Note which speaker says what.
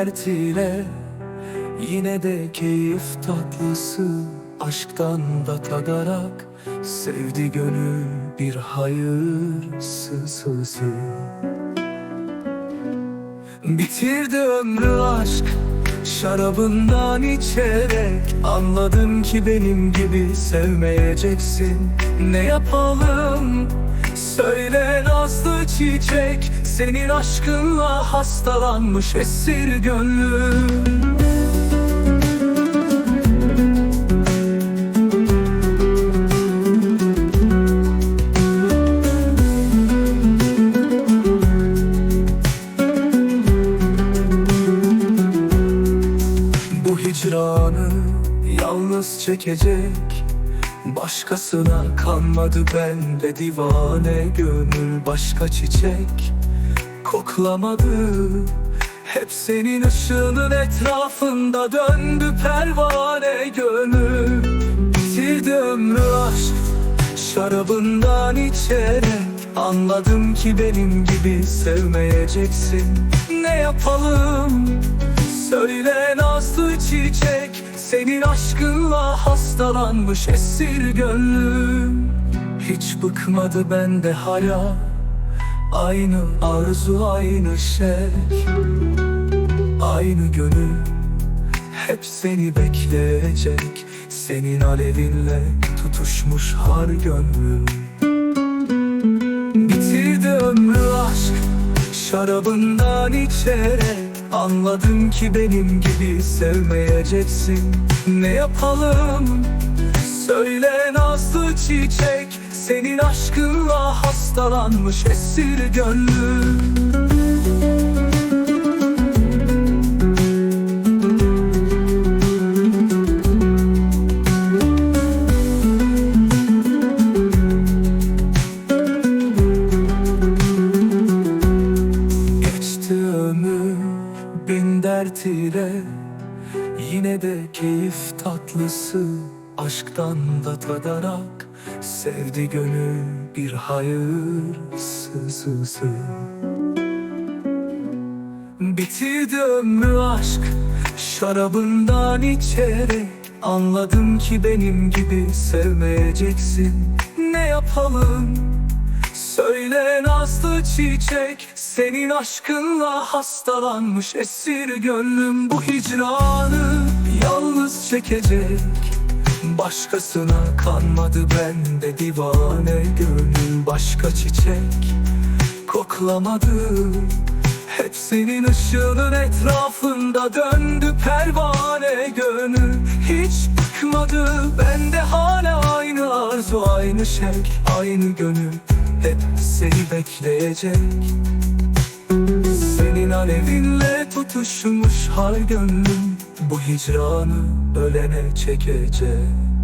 Speaker 1: dertiyle Yine de keyif tatlısı Aşktan da tadarak Sevdi gönül bir hayırsızı. Bitirdi ömrü aşk Şarabından içerek Anladım ki benim gibi sevmeyeceksin. Ne yapalım Söyle nazlı çiçek Senin aşkınla hastalanmış esir gönlüm. Bu hicranı yalnız çekecek Başkasına kanmadı bende divane gönül başka çiçek Koklamadı. Hep senin ışığının etrafında döndü pervane gönül. Bitirdi ömrü aşk şarabından içerek. Anladım ki benim gibi sevmeyeceksin. Ne yapalım? Söyle nazlı çiçek Senin aşkınla hastalanmış esir gönlüm. Hiç bıkmadı bende hala Aynı arzu aynı şey. Aynı gönül Hep seni bekleyecek. Senin alevinle tutuşmuş har gönlüm. Bitirdi ömrü aşk Şarabından içerek Anladım ki benim gibi sevmeyeceksin. Ne yapalım? Söyle nazlı çiçek. Senin aşkınla hastalanmış esir gönlüm bin dert ile Yine de keyif tatlısı Aşktan da tadarak Sevdi gönül bir hayırsızı. Bitirdi ömrü aşk Şarabından içerek Anladım ki benim gibi sevmeyeceksin. Ne yapalım Söyle nazlı çiçek Senin aşkınla hastalanmış esir gönlüm. Bu hicranı yalnız çekecek Başkasına kanmadı bende divane gönül Başka çiçek koklamadı Hep senin ışığının etrafında döndü pervane gönül. Hiç bıkmadı bende hala aynı arzu aynı şevk Aynı gönül hep seni bekleyecek. Senin alevinle tutuşmuş har gönlüm Bu hicranı ölene çekecek